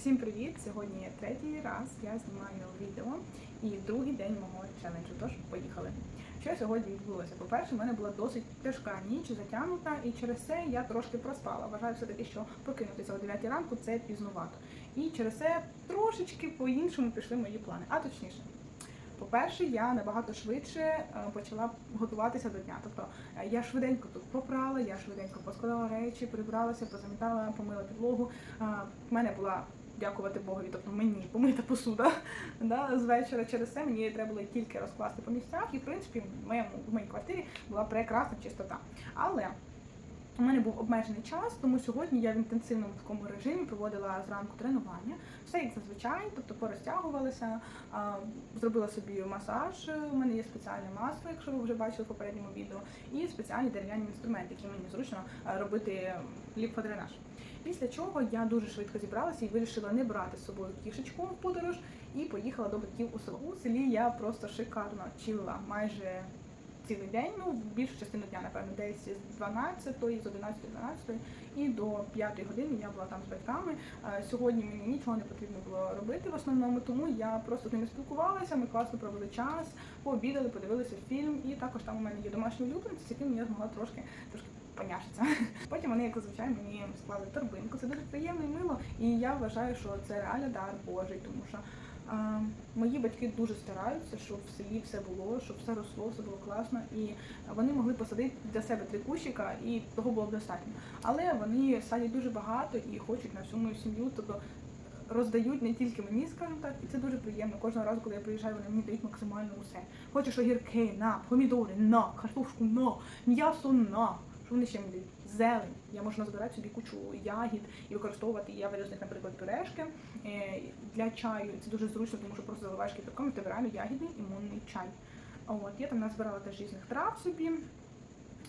Всім привіт! Сьогодні третій раз я знімаю відео і другий день мого челенджу. Тож поїхали. Що сьогодні відбулося? По-перше, в мене була досить тяжка ніч затягнута, і через це я трошки проспала. Вважаю все-таки, що прокинутися о 9 ранку це пізнувато. І через це трошечки по-іншому пішли мої плани. А точніше, по-перше, я набагато швидше е, почала готуватися до дня. Тобто е, я швиденько тут попрала, я швиденько поскладала речі, прибралася, позамітала, помила підлогу. Е, В мене була. Дякувати Богові, тобто мені помита посуда да, з вечора. Через це мені треба було тільки розкласти по місцях, і в принципі в моєму в моїй квартирі була прекрасна чистота. Але у мене був обмежений час, тому сьогодні я в інтенсивному такому режимі проводила зранку тренування. Все як зазвичай, тобто порозтягувалася, зробила собі масаж. У мене є спеціальне масло, якщо ви вже бачили в попередньому відео, і спеціальні дерев'яні інструменти, які мені зручно робити ліпфодренаж. Після чого я дуже швидко зібралася і вирішила не брати з собою кішечку в подорож і поїхала до батьків у село. У селі я просто шикарно чилила майже цілий день, ну більшу частину дня, напевно, десь з 12, з 11 12 і до 5 години я була там з батьками. Сьогодні мені нічого не потрібно було робити в основному, тому я просто з ними спілкувалася. Ми класно провели час, пообідали, подивилися фільм, і також там у мене є домашній улюбленець, з яким я змогла трошки трошки поняшитися. Потім вони, як зазвичай, мені склали торбинку. Це дуже приємно і мило. І я вважаю, що це реально дар Божий, тому що. А, мої батьки дуже стараються, щоб в селі все було, щоб все росло, все було класно, і вони могли посадити для себе три кущика, і того було б достатньо. Але вони садять дуже багато і хочуть на всю мою сім'ю, тобто роздають не тільки мені, скажімо так, і це дуже приємно. Кожного разу, коли я приїжджаю, вони мені дають максимально усе. Хочеш огірки, на, помідори, на, картошку, на, м'ясо, на. Ще мені? Зелень. Я можу назбирати собі кучу ягід і використовувати. Я варю з них, наприклад, пюрешки е, для чаю. Це дуже зручно, тому що просто заливаєш кипятком і ти реально ягідний імунний чай. От, я там назбирала теж різних трав собі.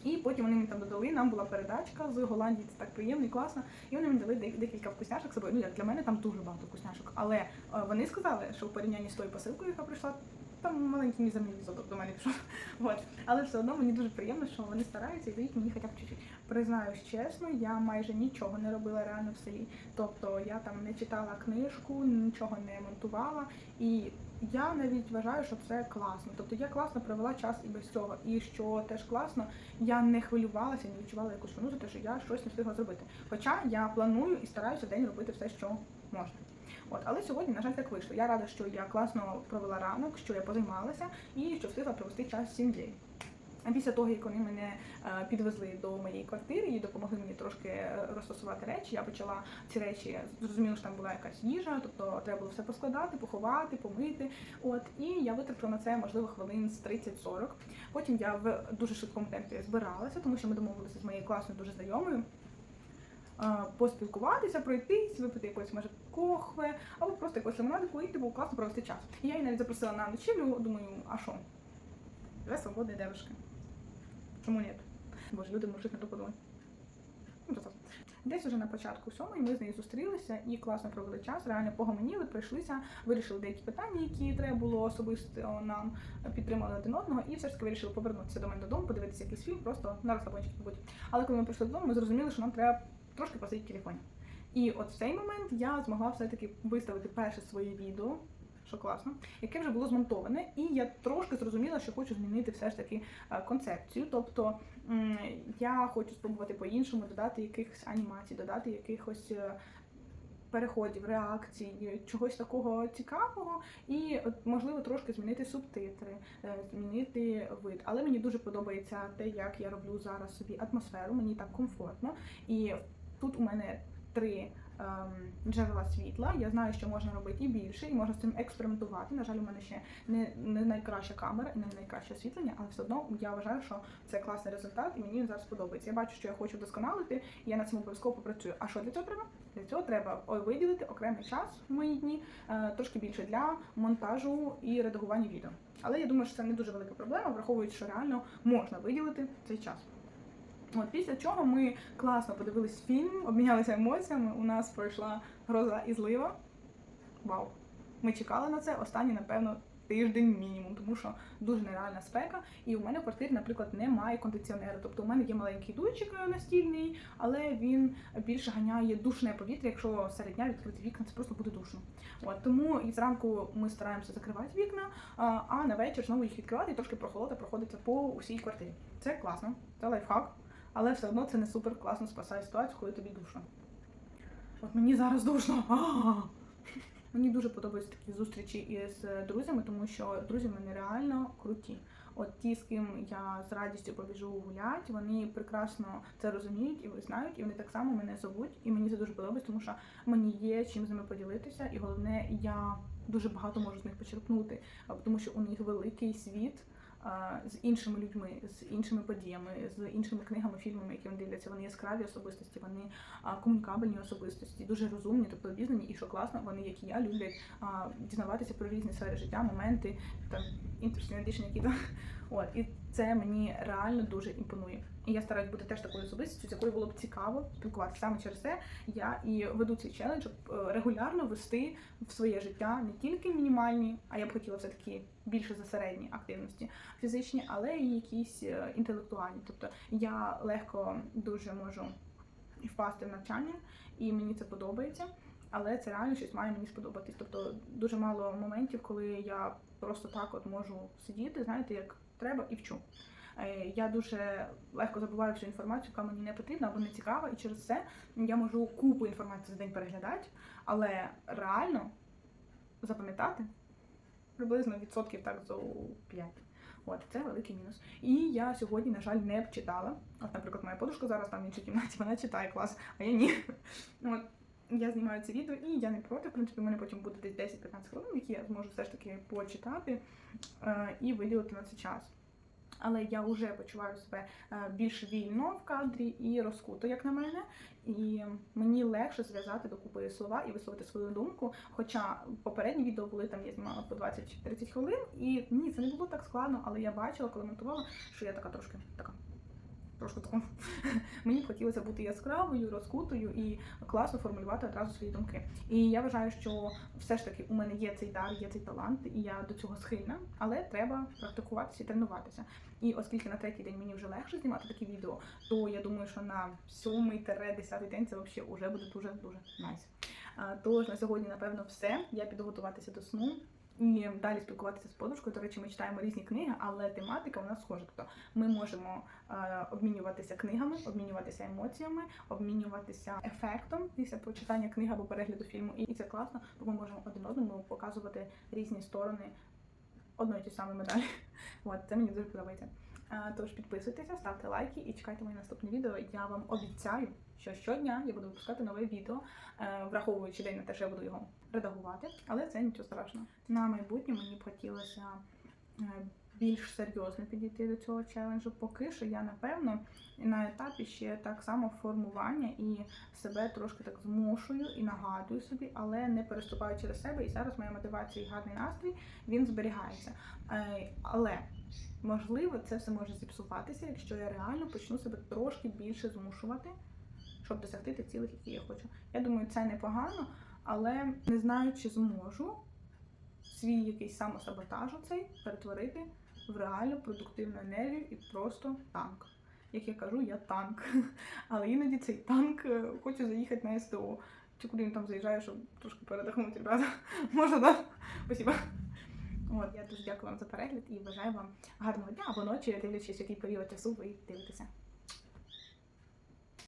І потім вони мені там додали, нам була передачка з Голландії, це так приємно і класно. І вони мені дали декілька вкусняшок з собою. Ну як для мене там дуже багато вкусняшок. Але е, вони сказали, що в порівнянні з тою посилкою, яка прийшла, там маленький мізерний відсоток до мене пішов. От. Але все одно мені дуже приємно, що вони стараються і дають мені хоча б чуть-чуть. Признаюсь чесно, я майже нічого не робила реально в селі. Тобто я там не читала книжку, нічого не монтувала. І я навіть вважаю, що це класно. Тобто я класно провела час і без цього. І що теж класно, я не хвилювалася, не відчувала якусь вину за те, що я щось не встигла зробити. Хоча я планую і стараюся день робити все, що можна. От, але сьогодні, на жаль, так вийшло. Я рада, що я класно провела ранок, що я позаймалася і що встигла провести час сім'єю. Після того, як вони мене е, підвезли до моєї квартири і допомогли мені трошки е, розтасувати речі, я почала ці речі, зрозуміло, що там була якась їжа, тобто треба було все поскладати, поховати, помити. От і я витратила на це можливо хвилин з 30-40. Потім я в дуже швидкому темпі збиралася, тому що ми домовилися з моєю класною дуже знайомою. Е, Поспілкуватися, пройтись, випити якоїсь може кохве, або просто якусь лимонадику і типу класно провести час. І я її навіть запросила на ночівлю, думаю, а що? Две свободні девушки. Чому ні? Боже, люди можуть на то подумати. Ну. Десь уже на початку сьомої ми з нею зустрілися і класно провели час. Реально погомоніли, пройшлися, вирішили деякі питання, які треба було особисто нам підтримали один одного, і все ж таки вирішили повернутися до мене додому, подивитися якийсь фільм, просто на розслабончик побути. Але коли ми прийшли додому, ми зрозуміли, що нам треба трошки посидіти в телефоні. І от в цей момент я змогла все-таки виставити перше своє відео, що класно, яке вже було змонтоване, і я трошки зрозуміла, що хочу змінити все ж таки е, концепцію. Тобто я хочу спробувати по-іншому додати якихось анімацій, додати якихось. е, Переходів, реакцій, чогось такого цікавого, і можливо трошки змінити субтитри, е, змінити вид. Але мені дуже подобається те, як я роблю зараз собі атмосферу, мені так комфортно. І тут у мене три ем, джерела світла. Я знаю, що можна робити і більше, і можна з цим експериментувати. На жаль, у мене ще не, не найкраща камера і не найкраще освітлення, але все одно я вважаю, що це класний результат, і мені він зараз подобається. Я бачу, що я хочу вдосконалити, і я над цим обов'язково попрацюю. А що для цього треба? Для цього треба виділити окремий час в мої дні, е, трошки більше для монтажу і редагування відео. Але я думаю, що це не дуже велика проблема, враховуючи, що реально можна виділити цей час. От після чого ми класно подивились фільм, обмінялися емоціями. У нас пройшла гроза і злива. Вау! Ми чекали на це останні, напевно, тиждень мінімум, тому що дуже нереальна спека. І у мене в квартирі, наприклад, немає кондиціонеру. Тобто у мене є маленький дуйчик е, настільний, але він більше ганяє душне повітря. Якщо серед дня відкрити вікна, це просто буде душно. От тому і зранку ми стараємося закривати вікна, а на вечір знову їх відкривати і трошки прохолода проходиться по усій квартирі. Це класно, це лайфхак, але все одно це не супер класно спасає ситуацію, коли тобі душно. От мені зараз душно. А! Мені дуже подобаються такі зустрічі із друзями, тому що друзі в мене реально круті. От ті, з ким я з радістю побіжу гулять, вони прекрасно це розуміють і знають, і вони так само мене зовуть. І мені це дуже подобається, тому що мені є чим з ними поділитися, і головне, я дуже багато можу з них почерпнути, тому що у них великий світ. З іншими людьми, з іншими подіями, з іншими книгами, фільмами, які вони дивляться, вони яскраві особистості, вони комунікабельні особистості, дуже розумні, тобто обізнані, і що класно, вони, як і я, люблять дізнаватися про різні сфери життя, моменти, там interesting addition, які там. От і це мені реально дуже імпонує. І я стараюсь бути теж такою особистістю, з якою було б цікаво спілкуватися. Саме через це я і веду цей челендж, щоб е, регулярно вести в своє життя не тільки мінімальні, а я б хотіла все таки більше за середні активності фізичні, але і якісь е, інтелектуальні. Тобто я легко дуже можу впасти в навчання, і мені це подобається. Але це реально щось має мені сподобатись. Тобто дуже мало моментів, коли я просто так от можу сидіти, знаєте, як треба, і вчу. Е, Я дуже легко забуваю всю інформацію, яка мені не потрібна або не цікава, і через це я можу купу інформації за день переглядати, але реально запам'ятати приблизно відсотків так за 5. От це великий мінус. І я сьогодні, на жаль, не читала. От, наприклад, моя подружка зараз там в іншій кімнаті, вона читає клас, а я ні. От я знімаю це відео, і я не проти. В принципі, в мене потім буде десь 10-15 хвилин, які я зможу все ж таки почитати е, і виділити на це час. Але я вже почуваю себе е, більш вільно в кадрі і розкуто, як на мене. І мені легше зв'язати докупи слова і висловити свою думку. Хоча попередні відео були там, я знімала по 20-30 хвилин, і ні, це не було так складно, але я бачила, коли монтувала, що я така трошки така. Трошки таку. Мені б хотілося бути яскравою, розкутою і класно формулювати одразу свої думки. І я вважаю, що все ж таки у мене є цей дар, є цей талант, і я до цього схильна, але треба практикуватися і тренуватися. І оскільки на третій день мені вже легше знімати такі відео, то я думаю, що на сьомий-десятий день це взагалі вже буде дуже дуже найс. А, Тож на сьогодні, напевно, все. Я піду готуватися до сну. І далі спілкуватися з подружкою. До речі, ми читаємо різні книги, але тематика у нас схожа. Тобто ми можемо е, обмінюватися книгами, обмінюватися емоціями, обмінюватися ефектом після прочитання книги або перегляду фільму. І це класно, бо ми можемо один одному показувати різні сторони одної ті самої медалі. От це мені дуже подобається. Е, Тож підписуйтеся, ставте лайки і чекайте моє наступне відео. Я вам обіцяю, що щодня я буду випускати нове відео, е, враховуючи день на те, що я буду його редагувати, але це нічого страшного. На майбутнє мені б хотілося е, більш серйозно підійти до цього челенджу. Поки що я напевно на етапі ще так само формування і себе трошки так змушую і нагадую собі, але не переступаю через себе. І зараз моя мотивація і гарний настрій він зберігається. Але можливо, це все може зіпсуватися, якщо я реально почну себе трошки більше змушувати, щоб досягти тих цілей, які я хочу. Я думаю, це непогано, але не знаю, чи зможу свій якийсь самосаботаж цей перетворити в реальну продуктивну енергію і просто танк. Як я кажу, я танк. Але іноді цей танк е, хоче заїхати на СТО. Чи куди він там заїжджає, щоб трошки передихнути, ребята. Можна, так? Спасибо. От, я дуже дякую вам за перегляд і бажаю вам гарного дня або ночі, дивлячись, який період часу ви дивитеся.